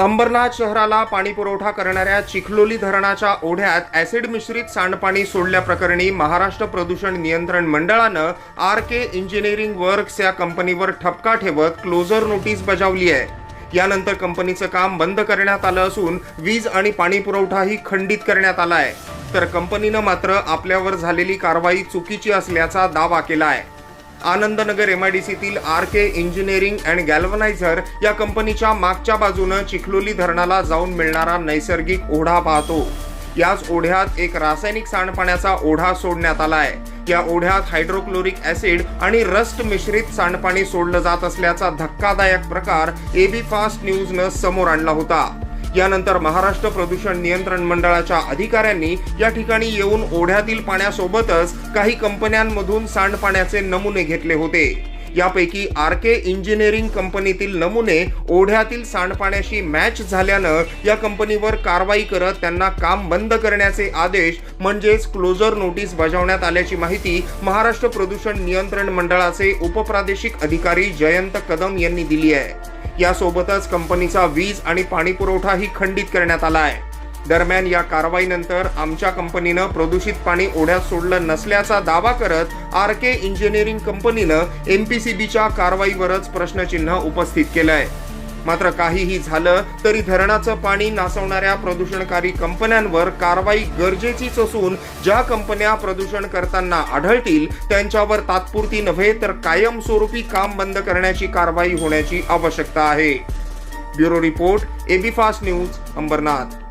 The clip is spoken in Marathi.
अंबरनाथ शहराला पाणी पुरवठा करणाऱ्या चिखलोली धरणाच्या ओढ्यात ऍसिड मिश्रित सांडपाणी सोडल्याप्रकरणी महाराष्ट्र प्रदूषण नियंत्रण मंडळानं आर के इंजिनिअरिंग वर्क्स या कंपनीवर ठपका ठेवत क्लोजर नोटीस बजावली आहे. यानंतर कंपनीचं काम बंद करण्यात आलं असून वीज आणि पाणी पुरवठाही खंडित करण्यात आला आहे. तर कंपनीनं मात्र आपल्यावर झालेली कारवाई चुकीची असल्याचा दावा केला आहे. Anandnagar M I D सीतील R K engineering and galvanizer या कंपनीच्या मागच्या बाजूनं चिखलोली धरणाला जाऊन मिळणारा नैसर्गिक ओढा पाहतो. याच ओढ्यात एक रासायनिक सांडपाण्याचा ओढा सोडण्यात आला आहे या ओढ्यात हायड्रोक्लोरिक ऍसिड आणि रस्ट मिश्रित सांडपाणी सोडलं जात असल्याचा धक्कादायक प्रकार एबी फास्ट न्यूजनं समोर आणला होता. यानंतर महाराष्ट्र प्रदूषण नियंत्रण मंडळाच्या अधिकाऱ्यांनी या ठिकाणी येऊन ओढ्यातील पाण्यासोबतच काही कंपन्यांमधून सांडपाण्याचे नमुने घेतले होते. यापैकी आर के इंजिनिअरिंग कंपनीतील नमुने ओढ्यातील सांडपाण्याशी मॅच झाल्यानं या कंपनीवर कारवाई करत त्यांना काम बंद करण्याचे आदेश म्हणजेच क्लोजर नोटीस बजावण्यात आल्याची माहिती महाराष्ट्र प्रदूषण नियंत्रण मंडळाचे उपप्रादेशिक अधिकारी जयंत कदम यांनी दिली आहे. यासोबतच कंपनीचा वीज आणि पाणी पुरवठाही खंडित करण्यात आला आहे. दरम्यान या कारवाईनंतर आमच्या कंपनीनं प्रदूषित पाणी ओढ्यात सोडलं नसल्याचा दावा करत आर के इंजिनिअरिंग कंपनीनं एम पी सी बीच्या कारवाईवरच प्रश्नचिन्ह उपस्थित केलंय. मात्र काहीही झालं तरी धरणाचं पाणी नासवणाऱ्या प्रदूषणकारी कंपन्यांवर कारवाई गरजेचीच असून ज्या कंपन्या प्रदूषण करताना आढळतील त्यांच्यावर तात्पुरती नव्हे तर कायमस्वरूपी काम बंद करण्याची कारवाई होण्याची आवश्यकता आहे. Bureau report AB fast news Ambernath.